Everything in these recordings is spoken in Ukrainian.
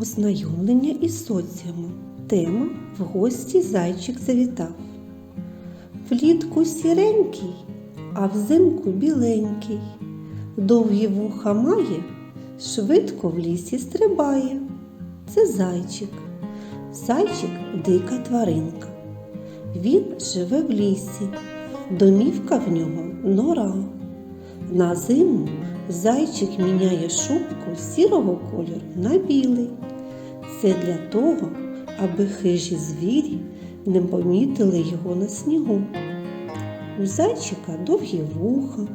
Ознайомлення із соціумом. Тема в гості зайчик завітав. Влітку сіренький, а взимку біленький. Довгі вуха має, швидко в лісі стрибає. Це зайчик. Зайчик дика тваринка. Він живе в лісі, домівка в нього нора. На зиму зайчик міняє шубку з сірого кольору на білий. Це для того, аби хижі звірі не помітили його на снігу. У зайчика довгі вуха,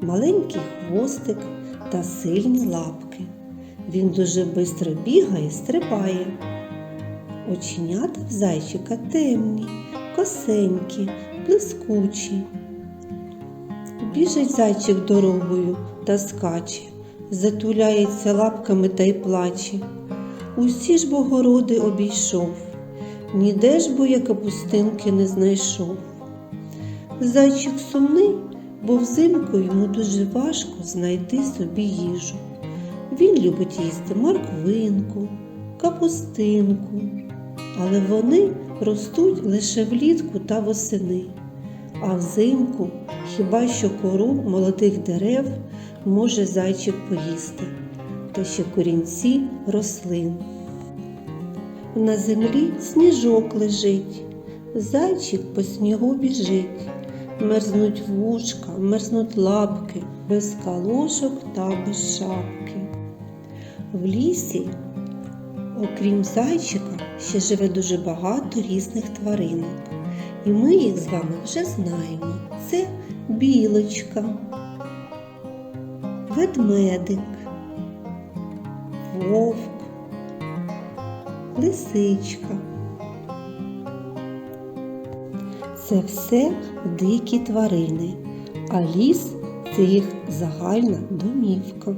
маленький хвостик та сильні лапки. Він дуже швидко бігає, і стрибає. Оченята в зайчика темні, косенькі, блискучі. Біжить зайчик дорогою та скаче, затуляється лапками та й плаче. Усі ж богороди обійшов, ніде ж бо я капустинки не знайшов. Зайчик сумний, бо взимку йому дуже важко знайти собі їжу. Він любить їсти морквинку, капустинку, але вони ростуть лише влітку та восени. А взимку хіба що кору молодих дерев може зайчик поїсти, та ще корінці рослин. На землі сніжок лежить, зайчик по снігу біжить, мерзнуть вушка, мерзнуть лапки, без калошок та без шапки. В лісі, окрім зайчика, ще живе дуже багато різних тваринок. І ми їх з вами вже знаємо. Це білочка, ведмедик, вовк, лисичка. Це все дикі тварини, а ліс це їх загальна домівка.